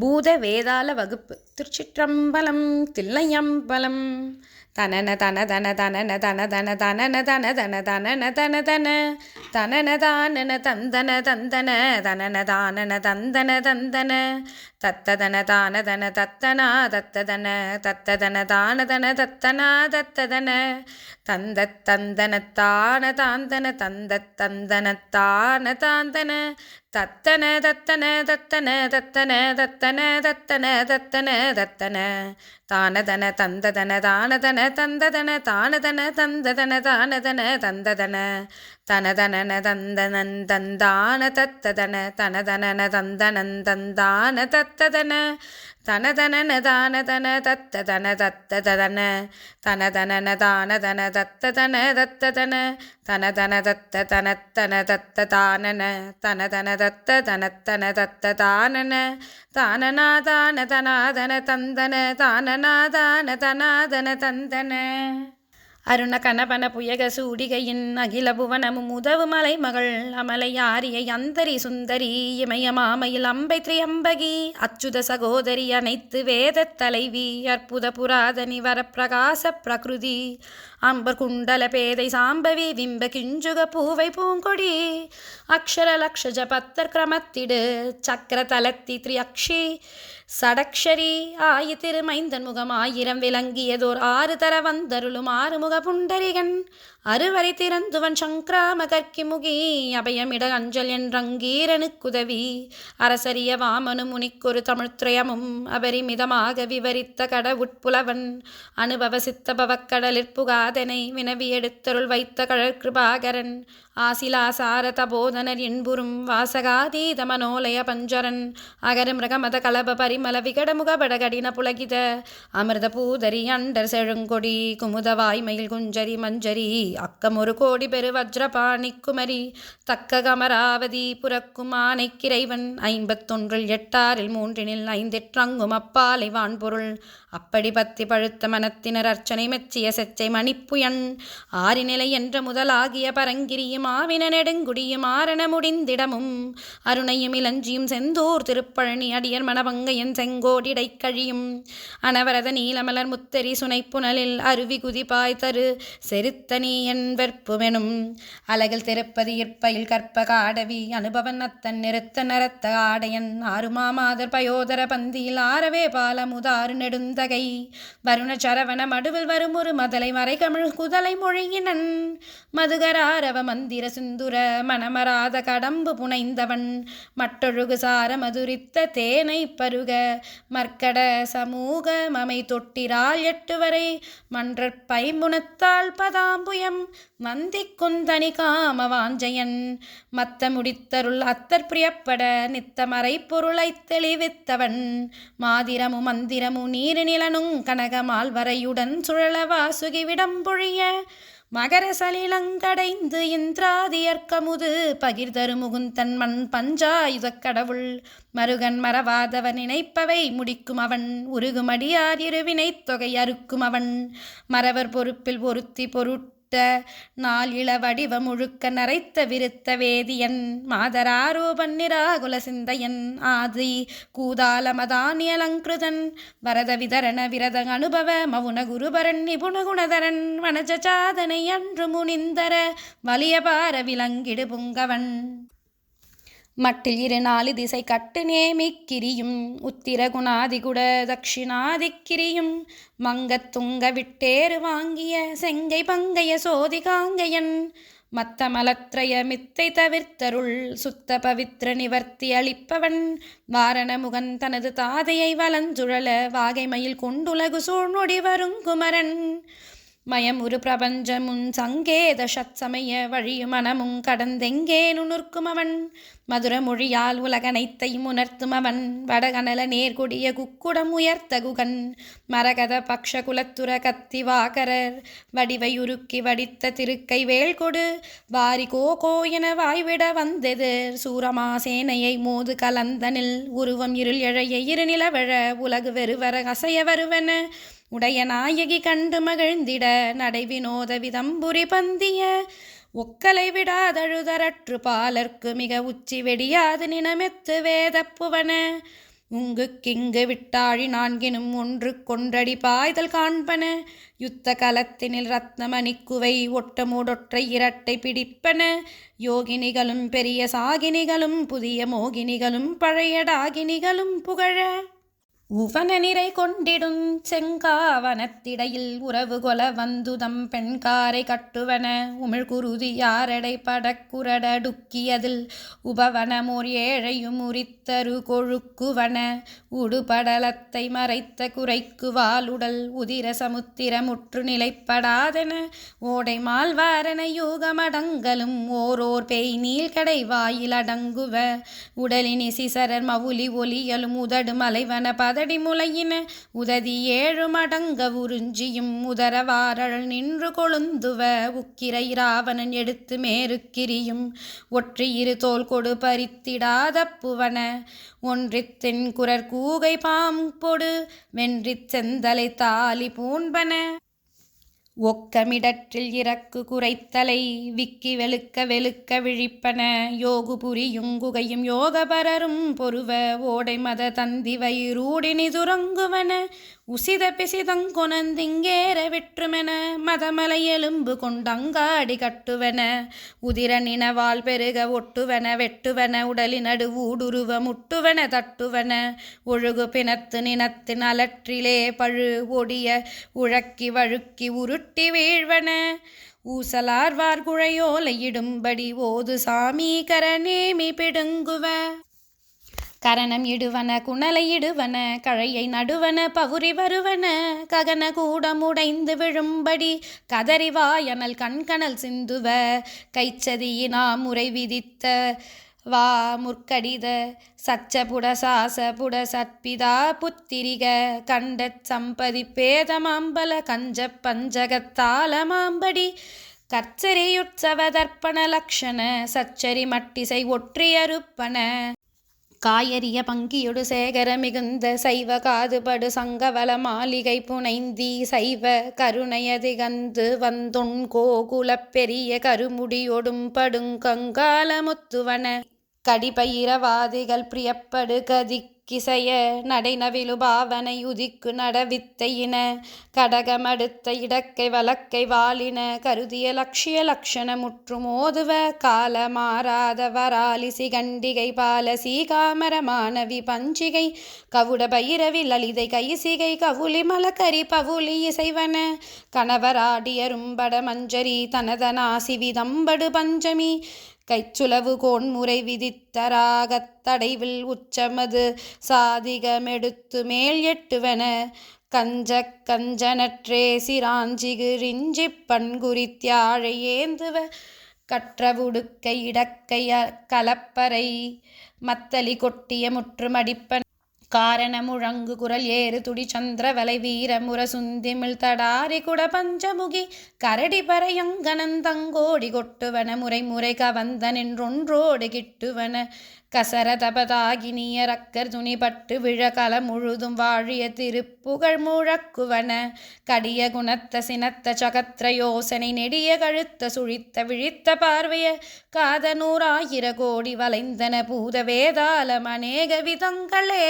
பூத வேதாள வகுப்பு திருச்சிற்றம்பலம் தில்லையம்பலம். தனன தன தன தனன தன தன தனன தன தன தனன தன தன. தனன தானன தந்தன தந்தன. தனன தானன தந்தன தந்தன. தத்ததன தான தன தத்தனா தத்ததன தத்ததன தான தன தத்தனா தத்ததன தந்த தந்தன தான தாந்தன. தந்த தந்தன தான தாந்தன. தத்தன தத்தன தத்தன தத்தன தத்தன தத்தன தத்தன தத்தன. தானதன தந்ததன தானதன தந்ததன தானதன தந்ததன தானதன தந்ததன. தனதனன தந்தனன் தந்தான தத்ததன தனதனன தந்தனன் தந்தான தத்ததன தனதனன தானதன தத்ததன தத்ததன தனதனன தானதன தத்ததன தத்ததன தனதன தத்த தனத்தன தத்த தானன தனதன தத்த தனத்தன தத்த தானன தானனா தான தனாதன தந்தன தானனா தான தனாதன தந்தன அருண கணபன புயக சூடிகையின் அகில புவனமும் உதவு மலை மகள் அமலை ஆரிய அந்தரி சுந்தரி இமய மாமையில் அம்பை திரியம்பகி அச்சுத சகோதரி அனைத்து வேத தலைவி அற்புத புராதனி வரப்பிரகாச பிரகிருதி. அம்பர் குண்டல பேதை சாம்பவி விம்ப கிஞ்சுக பூவை பூங்கொடி. அக்ஷர லக்ஷஜ பத்தர் கிரமத்திடு சக்கர தலத்தி திரியக்ஷி. சடக்ஷரி ஆயி திருமைந்தன் முகம் ஆயிரம் விளங்கியதோர் ஆறு தர வந்தருளும் ஆறுமுக புண்டரிகன். அறுவரை திறந்துவன் சங்கிராம கற்கிமுகி அபயமிட அஞ்சல் என்றங்கீரனுக்குதவி அரசரிய வாமனு முனிக்கொரு தமிழ்த்ரயமும் அபரிமிதமாக விவரித்த கடவுட்புலவன் அனுபவ சித்தபவக்கடலிற் புகாதனை வினவி எடுத்தருள் வைத்த கழற்கிருபாகரன் ஆசிலாசார தபோதனர் என்புறும் வாசகாதீத மனோலய பஞ்சரன். அகர மிருகமத கலப பரிமல விகடமுக படகடின புலகித. அமிர்த பூதரி அண்டர் செழுங்கொடி குமுத வாய்மயில் குஞ்சரி மஞ்சரி அக்கமொரு கோடி பெரு வஜ்ரபாணி குமரி தக்க கமராவதி புறக்கும் ஆனைக்கிறைவன் ஐம்பத்தொன்றில் எட்டாறில் மூன்றினில் ஐந்தெற்றங்கும் அப்பாலை வான்பொருள். அப்படி பத்தி பழுத்த மனத்தினர் அர்ச்சனை மெச்சிய செச்சை மணிப்புயன் ஆறிநிலை என்ற முதலாகிய பரங்கிரியும் ஆவின நெடுங்குடியும் ஆரண முடிந்திடமும். அருணையும் இளஞ்சியும் செந்தூர் திருப்பழனி அடியர் மணவங்கையன் செங்கோடிடை கழியும். அனவரத நீலமலர் முத்தரி சுனைப்புணலில் அருவி குதிப்பாய் தரு செருத்தனி என்பற்புமெனும் அலகில் திருப்பதி இற்பயில் கற்ப காடவி. அனுபவன் அத்தன் நிறுத்த நரத்த ஆடையன். ஆறுமாமாதர் பயோதர பந்தியில் ஆரவே பாலமுதாறு நெடுந்தகை. வருண சரவண மடுவில் வரும் ஒரு மதலை மறைகமிழ் குதலை மொழியினன். மதுகராரவ மந்திர சிந்துர மணமராத கடம்பு புனைந்தவன். மட்டொழுகு சார மதுரித்த தேனை பருக. மர்க்கட சமூக மமை தொட்டிரால் எட்டு வரை மன்றற் பைம்புணத்தாள் பதாம்புயம் வந்தி குந்தனி காம வாஞ்சையன் மத்த முடித்தருள் அத்தர் பிரியப்பட நித்த பொருளை தெளிவித்தவன். மாதிரமு மந்திரமு நீர் நிலனும் கனகமால் வரையுடன் சுழல வாசுகி விடம்பொழிய மகர சலிலங்கடைந்து இந்திராதியற்கமுது பகிர்தரு முகுந்தன் மண் பஞ்சாயுதக் கடவுள். மருகன் மறவாதவன் நினைப்பவை முடிக்கும் அவன். உருகுமடியார் இருவினைத் தொகை அறுக்கும் அவன். மறவர் பொறுப்பில் பொருத்தி பொருட் நாள் இள வடிவ முழுக்க நரைத்த விருத்த வேதியன் மாதராரூபன் நிராகுல சிந்தையன் ஆதி கூதால மதானியலங்கிருதன் வரத விதரண விரத அனுபவ மவுன குருபரன் நிபுண குணதரன் வனஜ சாதனை அன்று முனிந்தர வலியபார விலங்கிடு புங்கவன். மட்டில் இரு நாலு திசை கட்டு நேமிக்கிரியும் உத்திர குணாதிகுட தட்சிணாதிக்கிரியும். மங்கத் துங்க விட்டேறு வாங்கிய செங்கை பங்கைய சோதி காங்கையன். மத்த மலத்ரய மித்தை தவிர்த்தருள் சுத்த பவித்ர நிவர்த்தி அளிப்பவன். வாரண முகன் தனது தாதையை வலஞ்சுழல வாகைமையில் கொண்டுலகு சூழ்நொடி வருங்குமரன். மயமுரு பிரபஞ்சமுன் சங்கேத சத்சமய வழியும் மனமும் கடந்தெங்கே நுணுர்க்கும் அவன்? மதுர மொழியால் உலகனைத்தையும் உணர்த்தும் அவன். வடகனல நேர்கொடிய குக்குடம் உயர்த்த குகன். மரகத பக்ஷ குலத்துர கத்தி வாகரர். வடிவை உருக்கி வடித்த திருக்கை வேள்கொடு வாரி கோ என வாய்விட வந்தெதிர். சூரமா சேனையை மோது கலந்தனில் உருவம் இருள் எழைய இருநிலவழ. உலகு வெறுவர அசைய வருவன. உடைய நாயகி கண்டு மகிழ்ந்திட நடைவினோத விதம்புரி பந்திய. ஒக்கலை விடாதழுதரற்று பாலர்க்கு மிக உச்சி வெடியாது நினமெத்து வேதப்புவன. உங்கு கிங்கு விட்டாழி நான்கினும் ஒன்று கொன்றடி பாய்தல் காண்பன. யுத்த கலத்தினில் ரத்னமணிக்குவை ஒட்டமூடொற்றை இரட்டை பிடிப்பன. யோகினிகளும் பெரிய சாகினிகளும் புதிய மோகினிகளும் பழைய டாகினிகளும் புகழ. உவன நிறை கொண்டிடும் செங்காவனத்திடையில் உறவு கொல வந்துதம் பெண்காரை கட்டுவன உமிழ்குருதி யாரடை படக்குரடடுக்கியதில் உபவனமோர் ஏழையும் உரித்தரு கொழுக்குவன உடுபடலத்தை மறைத்த குறைக்கு வாலுடல் உதிர சமுத்திரமுற்று நிலைப்படாதென ஓடை மால்வாரன யூகமடங்கலும் ஓரோர் பேய் நீள்கடை வாயில் அடங்குவ உடலினி சிசரர் மவுலி ஒலியலும் உதடு மலைவன பதடி முலையின உததி ஏழு மடங்க உறிஞ்சியும் உதரவாரள் நின்று கொழுந்துவ உக்கிரை ராவணன் எடுத்து மேருக்கிரியும். ஒற்றி இரு தோல் கொடு பறித்திடாதப்புவன ஒன்றித்தின் குரற் கூகை பாம்பொடு வென்றிச் செந்தலை தாலி பூண்பன. ஒக்கமிடற்றில் இறக்கு குறைத்தலை விக்கி வெளுக்க வெளுக்க விழிப்பன யோகு புரியுங்குகையும் யோகபரரும் பொருவ ஓடை மத தந்தி வயிறூடினி துறங்குவன உசித பிசிதங்கொனந்திங்கேற விற்றுமென மதமலை எலும்பு கொண்டங்காடி கட்டுவன உதிர நினவால் பெருக ஒட்டுவன வெட்டுவன உடலினடு ஊடுருவ முட்டுவன தட்டுவன ஒழுகு பிணத்து நினத்தின் அலற்றிலே பழு ஒடிய உழக்கி வழுக்கி உருட்டு வீழ்வன. ஊசலார்வார் குழையோலையிடும்படி ஓது சாமி கரணேமி பிடுங்குவ கரணம் இடுவன குணலை இடுவன கழையை நடுவன பவுரி வருவன. ககன கூடமுடைந்து விழும்படி கதறிவாயனல் கண்கணல் சிந்துவ. கைச்சதியினா முறை விதித்த வா முற்கடித சச்ச புட சாச புட சற்பிதா புத்திரிக கண்ட சம்பதி பேதமாம்பல கஞ்ச பஞ்சகத்தால மாம்படி கற்சரியுற்சவ தர்ப்பண லக்ஷண சச்சரி மட்டிசை ஒற்றியறுப்பன காயறிய பங்கியொடு சேகர மிகுந்த சைவ காதுபடு சங்கவல மாளிகை புனைந்தி சைவ கருணையதிகந்து வந்துண் கோகுலப் பெரிய கருமுடியொடும் படுங்கங்கால முத்துவன கடிபயிரவாதிகள் பிரியப்படு கதிக்கிசைய நடைநவிலு பாவனை உதிக்கு நடவித்தையின கடகமடுத்த இடக்கை வழக்கை வாளின கருதிய லட்சிய லக்ஷண முற்று மோதுவ கால மாறாத வராலிசி கண்டிகை பால சீகாமர மாணவி பஞ்சிகை கவுட பைரவி லலிதை கைசிகை கவுளி மலக்கரி பவுளி இசைவன கணவராடியரும்பட மஞ்சரி தனதனாசி விதம்படு பஞ்சமி கைச்சுலவு கோன்முறை விதித்தராகத் தடைவில் உச்சமது சாதிகமெடுத்து மேல் எட்டுவன கஞ்ச கஞ்சனற்றே சிராஞ்சிகு ரிஞ்சிப் பண்குறித்யாழை ஏந்துவ கற்றவுடுக்கை இடக்கை கலப்பறை மத்தலி கொட்டிய முற்றுமடிப்பன் காரண காரணமுழங்கு குரல் ஏறு துடி சந்திரவலை வீர முர சுந்திமிழ் தடாரி குட பஞ்சமுகி கரடி பறையங்கனந்தங்கோடி கொட்டுவன முறை முறை கவந்த நின்றொன்றோடு கிட்டுவன கசர தபதாகினிய ரக்கர் துணி பட்டு விழ முழுதும் வாழிய திருப்புகழ் முழக்குவன. கடிய குணத்த சினத்த சகத்திர யோசனை நெடிய கழுத்த சுழித்த விழித்த பார்வைய காத நூறாயிர கோடி வளைந்தன பூத வேதாளம் அநேக விதங்களே.